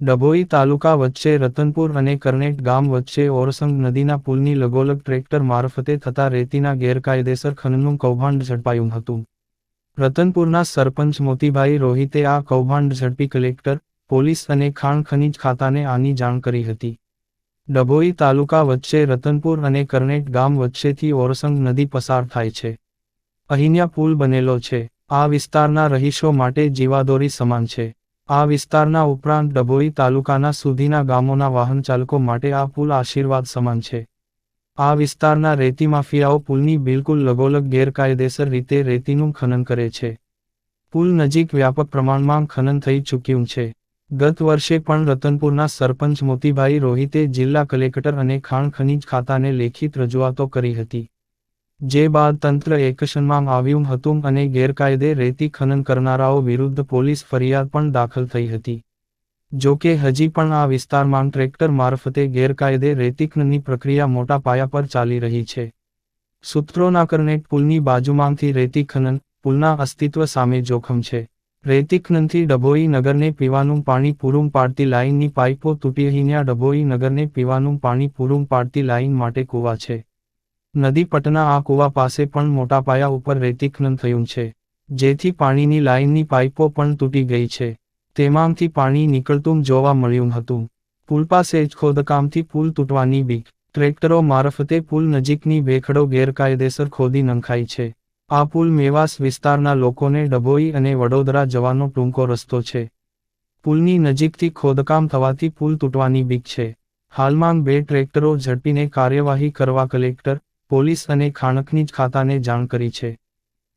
ડભોઈ તાલુકા વચ્ચે રતનપુર અને કરનેટ ગામ વચ્ચે ઓરસંગ નદીના પુલની લગોલગ ટ્રેક્ટર મારફતે થતા રેતીના ગેરકાયદેસર ખનનનું કૌભાંડ ઝડપાયું હતું. રતનપુરના સરપંચ મોતીભાઈ રોહિતે આ કૌભાંડ ઝડપી કલેક્ટર, પોલીસ અને ખાણ ખનીજ ખાતાને આની જાણ કરી હતી. ડભોઈ તાલુકા વચ્ચે રતનપુર અને કરનેટ ગામ વચ્ચેથી ઓરસંગ નદી પસાર થાય છે. અહીંયા પુલ બનેલો છે. આ વિસ્તારના રહીશો માટે જીવાદોરી સમાન છે. આ વિસ્તારના ઉપરાંત ડભોઈ તાલુકાના સુધીના ગામોના વાહન ચાલકો માટે આ પુલ આશીર્વાદ સમાન છે. આ વિસ્તારના રેતી માફિયાઓ પુલની બિલકુલ લગોલગ ગેરકાયદેસર રીતે રેતીનું ખનન કરે છે. પુલ નજીક વ્યાપક પ્રમાણમાં ખનન થઈ ચૂક્યું છે. ગત વર્ષે પણ રતનપુરના સરપંચ મોતીભાઈ રોહિતે જિલ્લા કલેક્ટર અને ખાણ ખનીજ ખાતાને લેખિત રજૂઆતો કરી હતી. જે બાદ તંત્ર એકશનમાં આવ્યું હતું અને ગેરકાયદે રેતી ખનન કરનારાઓ વિરુદ્ધ પોલીસ ફરિયાદ પણ દાખલ થઈ હતી. જો કે હજી પણ આ વિસ્તારમાં ટ્રેક્ટર મારફતે ગેરકાયદે રેતી પ્રક્રિયા મોટા પાયા પર ચાલી રહી છે. સૂત્રોના કરનેટ પુલની બાજુમાંથી રેતી ખનન પુલના અસ્તિત્વ સામે જોખમ છે. રેતી ડભોઈ નગરને પીવાનું પાણી પૂરું પાડતી લાઇનની પાઇપો તૂટી અહીંયા ડભોઈ નગરને પીવાનું પાણી પૂરું પાડતી લાઇન માટે કૂવા છે. નદી પટના આ કુવા પાસે પણ મોટા પાયા ઉપર રેતીખનન થયું છે, જેથી પાણીની લાઇનની પાઇપો પણ તૂટી ગઈ છે. તેમાંથી પાણી નીકળતું જોવા મળ્યું હતું. પુલ પાસે જ ખોદકામથી પુલ તૂટવાની બીક, ટ્રેક્ટરો મારફતે પુલ નજીકની ભેખડો ગેરકાયદેસર ખોદી નંખાય છે. આ પુલ મેવાસ વિસ્તારના લોકોને ડભોઈ અને વડોદરા જવાનો ટૂંકો રસ્તો છે. પુલની નજીકથી ખોદકામ થવાથી પુલ તૂટવાની બીક છે. હાલમાં બે ટ્રેક્ટરો ઝડપીને કાર્યવાહી કરવા કલેક્ટર પોલીસ અને ખાણકની જ ખાતાને જાણ કરી છે.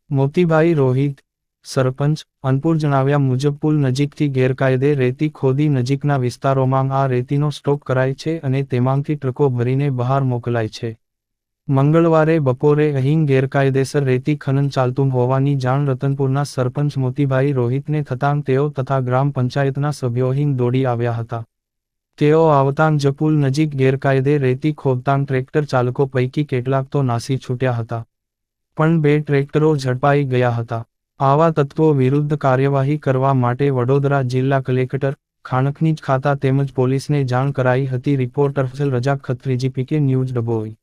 મોતીભાઈ રોહિત, સરપંચ, અનપુર જણાવ્યા મુજબ પુલ નજીકથી ગેરકાયદે રેતી ખોદી નજીકના વિસ્તારોમાં આ રેતીનો સ્ટોક કરાય છે અને તેમાંથી ટ્રકો ભરીને બહાર મોકલાય છે. મંગળવારે બપોરે અહીં ગેરકાયદેસર રેતી ખનન ચાલતું હોવાની જાણ રતનપુરના સરપંચ મોતીભાઈ રોહિતને થતાં તેઓ તથા ગ્રામ પંચાયતના સભ્યો અહીં દોડી આવ્યા હતા. તેઓ આવતાં જપુલ નજીક ગેરકાયદે રેતી ખોદતાન ટ્રેક્ટર ચાલકો પૈકી કેટલાક તો નાસી છૂટ્યા હતા. પણ બે ટ્રેક્ટરો ઝડપાઈ ગયા હતા. આવા તત્વો વિરુદ્ધ કાર્યવાહી કરવા માટે વડોદરા જિલ્લા કલેક્ટર ખાણખનીજ ખાતા તેમજ પોલીસને જાણ કરાઈ હતી. રિપોર્ટર ફસલ રજાક ખત્રીજી પીકે ન્યૂઝ ડભોઈ.